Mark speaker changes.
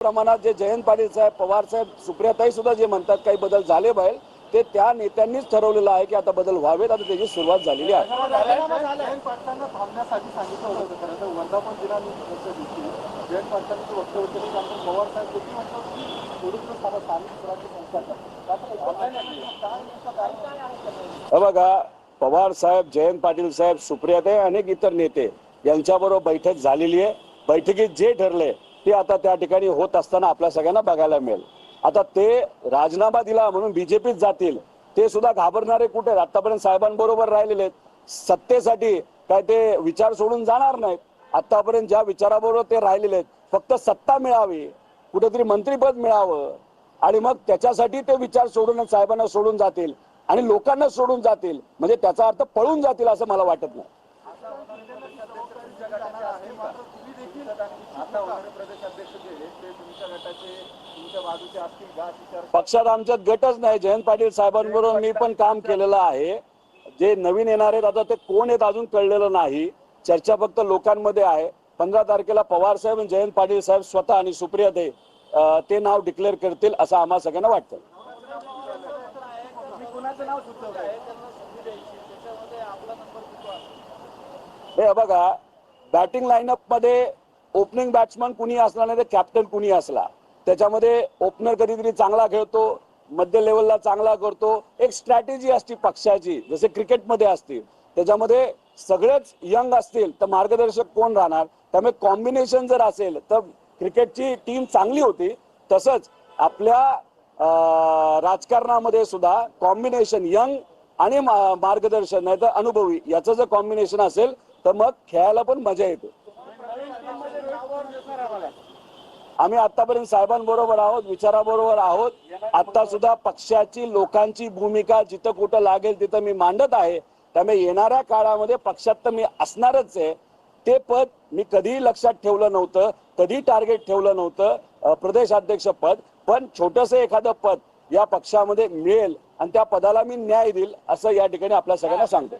Speaker 1: प्रमाणात जे जयंत पाटील साहेब पवार साहेब सुप्रियाताई सुद्धा जे म्हणतात काही बदल झाले पाहिजे ते त्या नेत्यांनीच ठरवलेलं आहे की आता बदल व्हावेत. आता त्याची सुरुवात झालेली आहे. बघा पवार साहेब जयंत पाटील साहेब सुप्रियाताई अनेक इतर नेते यांच्याबरोबर बैठक झालेली आहे. बैठकीत जे ठरले ते आता त्या ठिकाणी होत असताना आपल्या सगळ्यांना बघायला मिळेल. आता ते राजीनामा दिला म्हणून बीजेपीत जातील ते सुद्धा घाबरणारे कुठे? आहेत? आतापर्यंत साहेबांबरोबर राहिलेले आहेत. सत्तेसाठी काय ते विचार सोडून जाणार नाहीत. आतापर्यंत ज्या विचाराबरोबर ते राहिलेले आहेत फक्त सत्ता मिळावी कुठेतरी मंत्रीपद मिळावं आणि मग त्याच्यासाठी ते विचार सोडून साहेबांना सोडून जातील आणि लोकांना सोडून जातील. म्हणजे त्याचा अर्थ पळून जातील असं मला वाटत नाही
Speaker 2: तुम्ही देखील आता होणारे प्रदेश अध्यक्ष जे आहेत ते तुमच्या गटाचे तुमच्या बाजूचे असतील का अशी चर्चा
Speaker 1: पक्षात आमच्यात गटच नाही. जयंत पाटील साहेबांबरोबर मी पण काम केलेलं आहे. जे नवीन येणार आहेत आता ते कोण आहेत अजून कळलेलं नाही. चर्चा फक्त लोकांमध्ये आहे. पंधरा तारखेला पवार साहेब आणि जयंत पाटील साहेब स्वतः आणि सुप्रिया दे ते नाव डिक्लेअर करतील असं आम्हा सगळ्यांना वाटतं. हे बघा बॅटिंग लाईनअपमध्ये ओपनिंग बॅट्समन कुणी असला नाही तर कॅप्टन कुणी असला. त्याच्यामध्ये ओपनर कधीतरी चांगला खेळतो मध्य लेवलला चांगला करतो. एक स्ट्रॅटेजी असते पक्षाची जसे क्रिकेटमध्ये असते त्याच्यामध्ये सगळेच यंग असतील तर मार्गदर्शक कोण राहणार? त्यामुळे कॉम्बिनेशन जर असेल तर क्रिकेटची टीम चांगली होती. तसंच आपल्या राजकारणामध्ये सुद्धा कॉम्बिनेशन यंग आणि मार्गदर्शन नाही तर अनुभवी याचं जर कॉम्बिनेशन असेल तर मग खेळायला पण मजा येते. आम्ही आतापर्यंत साहेबांबरोबर आहोत विचाराबरोबर आहोत. आता सुद्धा पक्षाची लोकांची भूमिका जिथं कुठं लागेल तिथं मी मांडत आहे. त्यामुळे येणाऱ्या काळामध्ये पक्षात तर मी असणारच आहे. ते पद मी कधीही लक्षात ठेवलं नव्हतं कधी टार्गेट ठेवलं नव्हतं अं, प्रदेशाध्यक्ष पद. पण छोटस एखादं पद या पक्षामध्ये मिळेल आणि त्या पदाला मी न्याय देईल असं या ठिकाणी आपल्या सगळ्यांना सांगतो.